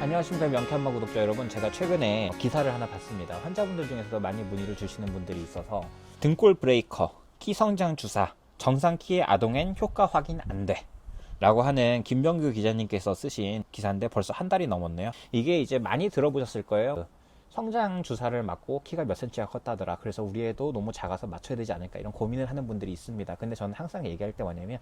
안녕하십니까 명쾌한마 구독자 여러분. 제가 최근에 기사를 하나 봤습니다. 환자분들 중에서도 많이 문의를 주시는 분들이 있어서 등골 브레이커 키 성장 주사 정상 키의 아동엔 효과 확인 안돼 라고 하는 김병규 기자님께서 쓰신 기사인데 벌써 한 달이 넘었네요. 이게 이제 많이 들어보셨을 거예요. 성장 주사를 맞고 키가 몇 센치가 컸다더라. 그래서 우리 애도 너무 작아서 맞춰야 되지 않을까 이런 고민을 하는 분들이 있습니다. 근데 저는 항상 얘기할 때 뭐냐면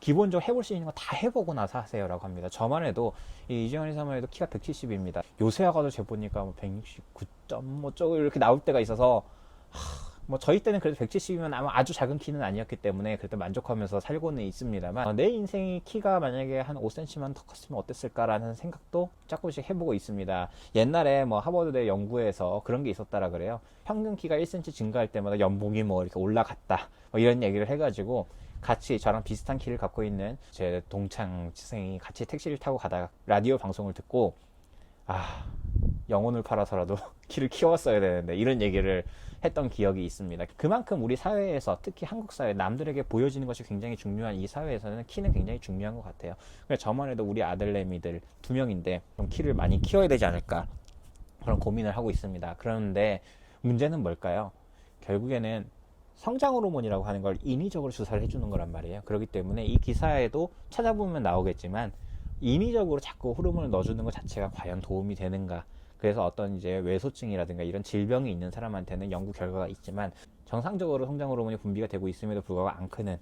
기본적으로 해볼 수 있는 거 다 해보고 나서 하세요 라고 합니다. 저만 해도 이 이정현 이사만 해도 키가 170입니다. 요새 와가지고 재 보니까 뭐 169점 뭐 이렇게 나올 때가 있어서 하, 뭐 저희 때는 그래도 170이면 아마 아주 작은 키는 아니었기 때문에 그래도 만족하면서 살고는 있습니다만 어, 내 인생이 키가 만약에 한 5cm만 더 컸으면 어땠을까라는 생각도 조금씩 해보고 있습니다. 옛날에 뭐 하버드대 연구에서 그런 게 있었다라 그래요. 평균 키가 1cm 증가할 때마다 연봉이 뭐 이렇게 올라갔다 뭐 이런 얘기를 해가지고 같이 저랑 비슷한 키를 갖고 있는 제 동창 지생이 같이 택시를 타고 가다가 라디오 방송을 듣고 아 영혼을 팔아서라도 키를 키웠어야 되는데 이런 얘기를 했던 기억이 있습니다. 그만큼 우리 사회에서 특히 한국 사회 남들에게 보여지는 것이 굉장히 중요한 이 사회에서는 키는 굉장히 중요한 것 같아요. 그래서 저만 해도 우리 아들내미들 두 명인데 좀 키를 많이 키워야 되지 않을까 그런 고민을 하고 있습니다. 그런데 문제는 뭘까요? 결국에는 성장 호르몬이라고 하는 걸 인위적으로 주사를 해주는 거란 말이에요. 그렇기 때문에 이 기사에도 찾아보면 나오겠지만 인위적으로 자꾸 호르몬을 넣어주는 것 자체가 과연 도움이 되는가? 그래서 어떤 이제 외소증이라든가 이런 질병이 있는 사람한테는 연구 결과가 있지만 정상적으로 성장 호르몬이 분비가 되고 있음에도 불구하고 안 크는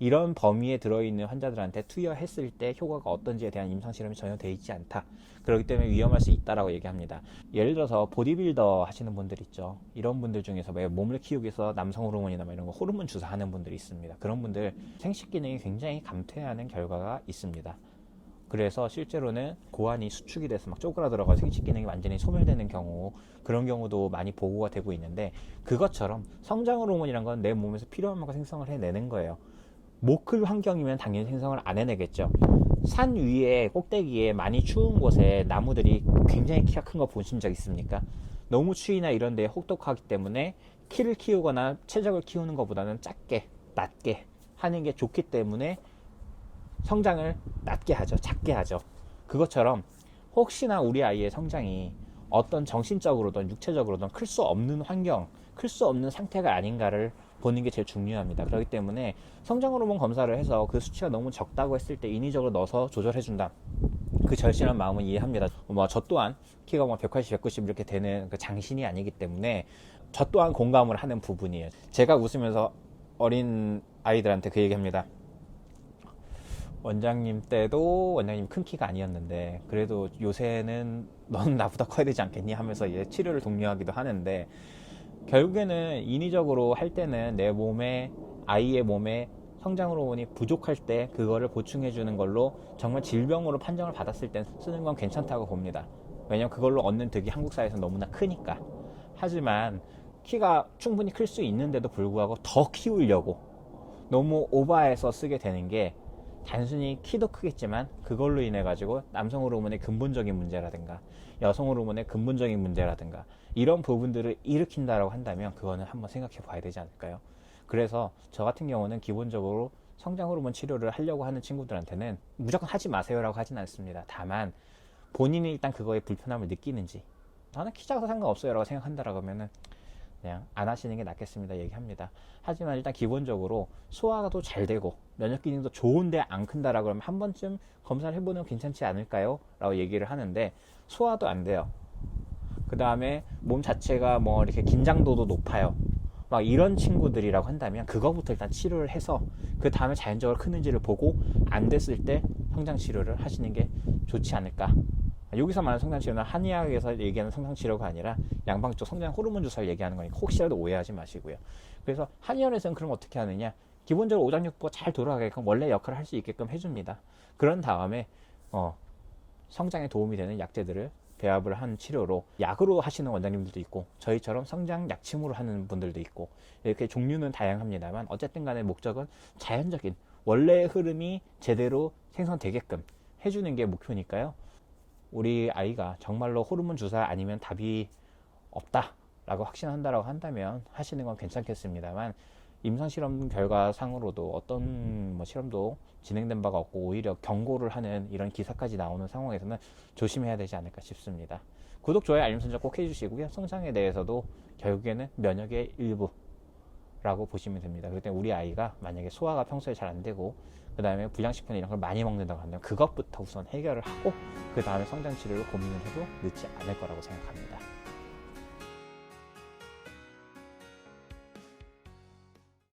이런 범위에 들어있는 환자들한테 투여했을 때 효과가 어떤지에 대한 임상 실험이 전혀 돼 있지 않다. 그렇기 때문에 위험할 수 있다라고 얘기합니다. 예를 들어서 보디빌더 하시는 분들 있죠. 이런 분들 중에서 왜 몸을 키우기 위해서 남성 호르몬이나 뭐 이런 거 호르몬 주사하는 분들이 있습니다. 그런 분들 생식 기능이 굉장히 감퇴하는 결과가 있습니다. 그래서 실제로는 고환이 수축이 돼서 막 쪼그라들어가 생식 기능이 완전히 소멸되는 경우 그런 경우도 많이 보고가 되고 있는데 그것처럼 성장 호르몬이란 건 내 몸에서 필요한 만큼 생성을 해내는 거예요. 모클 환경이면 당연히 생성을 안 해내겠죠. 산 위에 꼭대기에 많이 추운 곳에 나무들이 굉장히 키가 큰 거 보신 적 있습니까? 너무 추위나 이런 데에 혹독하기 때문에 키를 키우거나 체적을 키우는 것보다는 작게, 낮게 하는 게 좋기 때문에 성장을 낮게 하죠. 작게 하죠. 그것처럼 혹시나 우리 아이의 성장이 어떤 정신적으로든 육체적으로든 클 수 없는 환경, 클 수 없는 상태가 아닌가를 보는 게 제일 중요합니다. 그렇기 때문에 성장 호르몬 검사를 해서 그 수치가 너무 적다고 했을 때 인위적으로 넣어서 조절해 준다. 그 절실한 마음은 이해합니다. 뭐 저 또한 키가 뭐 180, 190 이렇게 되는 그 장신이 아니기 때문에 저 또한 공감을 하는 부분이에요. 제가 웃으면서 어린 아이들한테 그 얘기합니다. 원장님 때도 원장님 큰 키가 아니었는데 그래도 요새는 넌 나보다 커야 되지 않겠니 하면서 이제 치료를 독려하기도 하는데 결국에는 인위적으로 할 때는 내 몸에 아이의 몸에 성장 호르몬이 부족할 때 그거를 보충해 주는 걸로 정말 질병으로 판정을 받았을 때 쓰는 건 괜찮다고 봅니다. 왜냐면 그걸로 얻는 득이 한국 사회에서 너무나 크니까. 하지만 키가 충분히 클 수 있는데도 불구하고 더 키우려고 너무 오버해서 쓰게 되는 게 단순히 키도 크겠지만 그걸로 인해 가지고 남성 호르몬의 근본적인 문제라든가 여성 호르몬의 근본적인 문제라든가 이런 부분들을 일으킨다라고 한다면 그거는 한번 생각해 봐야 되지 않을까요? 그래서 저 같은 경우는 기본적으로 성장 호르몬 치료를 하려고 하는 친구들한테는 무조건 하지 마세요라고 하진 않습니다. 다만 본인이 일단 그거에 불편함을 느끼는지 나는 키 작아서 상관없어요라고 생각한다라고 하면은 그냥 안 하시는 게 낫겠습니다. 얘기합니다. 하지만 일단 기본적으로 소화도 잘 되고 면역 기능도 좋은데 안 큰다라고 하면 한 번쯤 검사를 해보는 건 괜찮지 않을까요? 라고 얘기를 하는데 소화도 안 돼요. 그 다음에 몸 자체가 뭐 이렇게 긴장도도 높아요. 막 이런 친구들이라고 한다면 그거부터 일단 치료를 해서 그 다음에 자연적으로 크는지를 보고 안 됐을 때 성장 치료를 하시는 게 좋지 않을까 여기서 말하는 성장 치료는 한의학에서 얘기하는 성장 치료가 아니라 양방 쪽 성장 호르몬 주사를 얘기하는 거니까 혹시라도 오해하지 마시고요. 그래서 한의원에서는 그럼 어떻게 하느냐? 기본적으로 오장육부가 잘 돌아가게끔 원래 역할을 할 수 있게끔 해줍니다. 그런 다음에 어, 성장에 도움이 되는 약제들을 배합을 한 치료로 약으로 하시는 원장님들도 있고 저희처럼 성장 약침으로 하는 분들도 있고 이렇게 종류는 다양합니다만 어쨌든 간에 목적은 자연적인 원래의 흐름이 제대로 생성되게끔 해주는 게 목표니까요. 우리 아이가 정말로 호르몬 주사 아니면 답이 없다라고 확신한다라고 한다면 하시는 건 괜찮겠습니다만 임상 실험 결과상으로도 어떤 뭐 실험도 진행된 바가 없고 오히려 경고를 하는 이런 기사까지 나오는 상황에서는 조심해야 되지 않을까 싶습니다. 구독, 좋아요, 알림 설정 꼭 해주시고요. 성장에 대해서도 결국에는 면역의 일부 라고 보시면 됩니다. 때문에 우리 아이가 만약에 소화가 평소에 잘 안 되고 그 다음에 불량식품 이런 걸 많이 먹는다고 한다면 그것부터 우선 해결을 하고 그 다음에 성장 치료를 고민을 해도 늦지 않을 거라고 생각합니다.